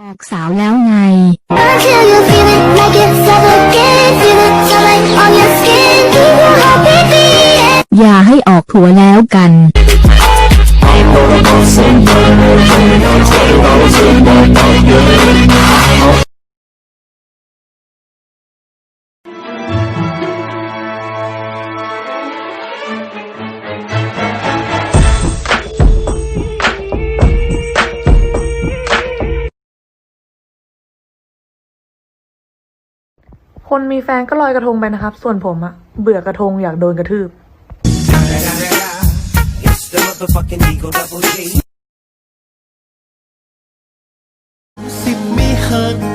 ออกสาวแล้วไง Until you feel it like it's suffocating, feel it sunlight on your skin, keep your heart beating. อย่าให้ออกหัวแล้วกัน คนมีแฟนก็ลอยกระทงไปนะครับ ส่วนผมอะเบื่อกระทงอยากโดนกระทืบ สิบม่หัก